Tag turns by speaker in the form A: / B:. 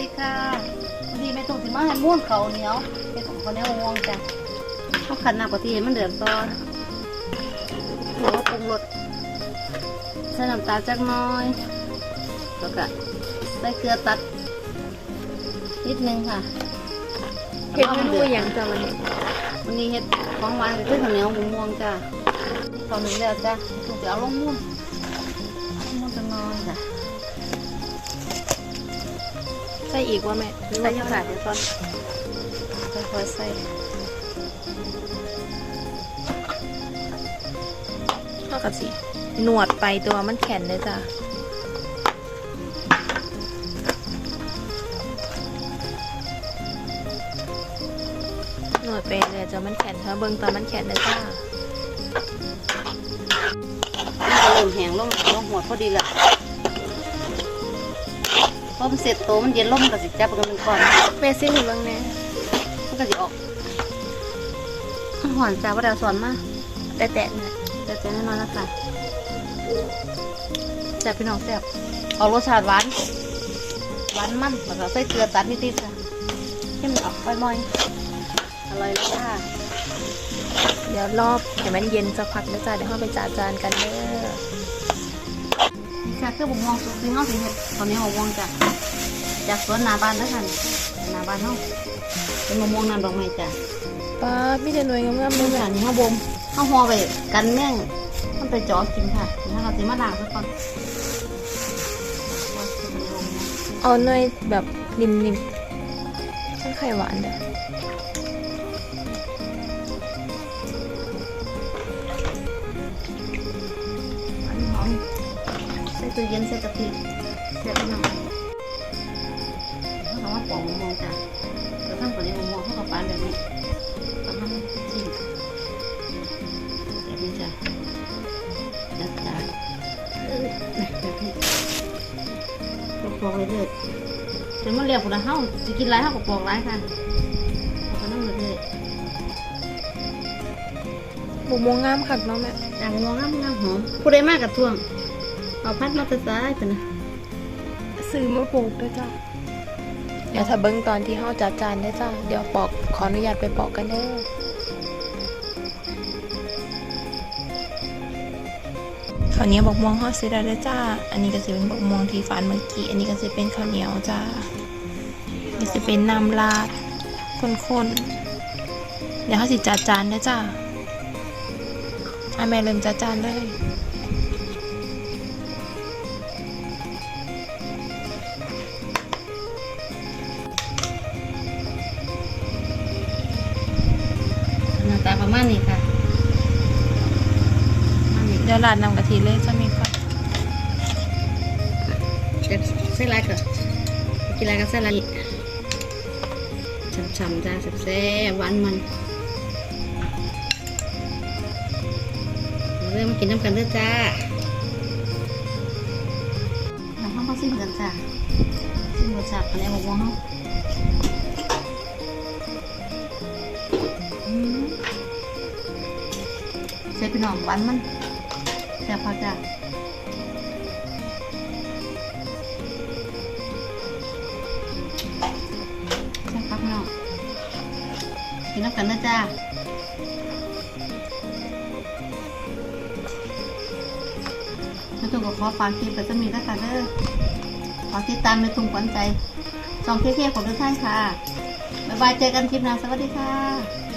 A: ดีค่ะวันนี้แม่ตุ้งสิมาให้ม้วนเขาวเหนียวเป็นของเขาวเหนียวงวงจ้ะเขาขันน้ำกะทิให้มันเดือดก่อนแล้วก็ปรุงรสใส่น้ำตาลจักหน้อย แล้วก็ใส่เกลือตัด นิดนึงค่ะ
B: เห็ดเมนูอย่างจ้ะวันนี้
A: วันนี้เฮ็ดของหวานก็คือข้าวเหนียวหมูม่วงจ้ะตอนนี้แล้วจ้ะตุ้งจะเอาลงม้วนลงม้วนจักหน้อยจ้ะ
B: ใส่อีกว่าแม่
A: ใส่ยังไงเดี๋ยวก่อนค่อยๆใส่
B: เท่ากับสิหนวดไปตัวมันแข็งเลยจ้ะหนวดไปเลยจะมันแข็งเธอเบิ่งตอนมันแข็งเลยจ้า
A: มันก็เริ่มแห้งลงลงหัวพอดีละ พอมันเสร็จโตมันเย็นลงมันก็สิจับกันเป็นก้อน
B: แม่ซิมหรือบ้างแน่
A: มันก็สิออกหวานจ้าว่าดาวสอนมา
B: แต่แต่เนี่ย
A: แต่แต่แน่นอนนะคะแซ่บพี่น้องแซ่บออกรสชาติหวานหวานมันแล้วก็ใส่เกลือตัดนิดๆค่ะให้มันออกค่อยมอยอร่อยเลยจ้า
B: เดี๋ยวรอบเดี๋ยวมันเย็นสักพักนะจ้ะเดี๋ยวเราไปจานจานกันเด้อ
A: นี่ค่ะคือบุกมองสุกที่ห้องสิเฮ็ดตอนนี้หัวมองจ้ะจากสวนนาบ้านแล้วค่ะนาบ้านเฮาเป็นมะม่วงน้ำดอกไม้จ้ะ
B: ป้าพี่จะหน่วยงามๆเลย
A: อ
B: แม่
A: วานนี้เขาบ่มเขาห่อไปกันแม่งมันไปจ่อกินค่ะถ้าเราสิมาล้างซะก่อน
B: เอาหน่วยแบบนิ่มๆทั้งไข่หวานเด้อ
A: ตู้เย็นใส่กะทิเสร็จแล้วเขาเอามาปอกมะม่วงจ้ะแล้วทั้งตัวนี้มะม่วงเขาก็ปานแบบนี้ประมาณสี่แบบนี้จ้ะจัดจานแบบนี้ปอกๆเลยเด้อจนมันเรียบหมดแล้วเฮาสิกินไรเฮาก็ปอกไรค่ะเอาไปนั่งเลย
B: บุกมวงงามคักเนาะแม่
A: จางงวงน้ำน้ำหอมผู้ใดมากกับท่วง เอาพัดมาแตะซ้ายไปนะ
B: ซื้อมาปลูกด้วยจ้ะเดี๋ยวถ้าเบิ้งตอนที่เฮาจัดจานได้จ้ะเดี๋ยวปอกขออนุญาตไปปอกกันเด้อข้าวเหนียวบกม่วงเฮาซื้อได้เลยจ้า อันนี้ก็สิเป็นบกม่วงที่ฝานเมื่อกี้ อันนี้ก็สิเป็นข้าวเหนียวจ้านี่สิเป็นน้ำราดข้นๆ เดี๋ยวเฮาสิจัดจานได้อจ้าอะแม่เริ่มจัดจานเลย
A: หน้าตาประมาณนี้ค่ะประมาณนี้
B: เดี๋ยวราดน้ำกะทิเลยจะมีก่อน
A: จะใส่ลายก่อนกินลายก็ใส่ลายฉ่ำๆจ้าแซ่บๆหวานมันเริ่มมากินน้ำกันเด้อจ้าน้ำข้าวก็ซิมกันจ้าซิมรสชาติอันนี้บอกว่าเฮาอืม ใส่พี่น้องหวานมันแซ่บพอจ้ะแซ่บครับพี่น้องกินน้ำกันนะจ้าแม่ตุ้งก็ขอฝากคลิปไปจะมีแล้วค่ะเด้อฝากติดตามแม่ตุ้งขวัญใจสองเท่ๆของทุกท่านค่ะ บ๊ายบายเจอกันคลิปหน้าสวัสดีค่ะ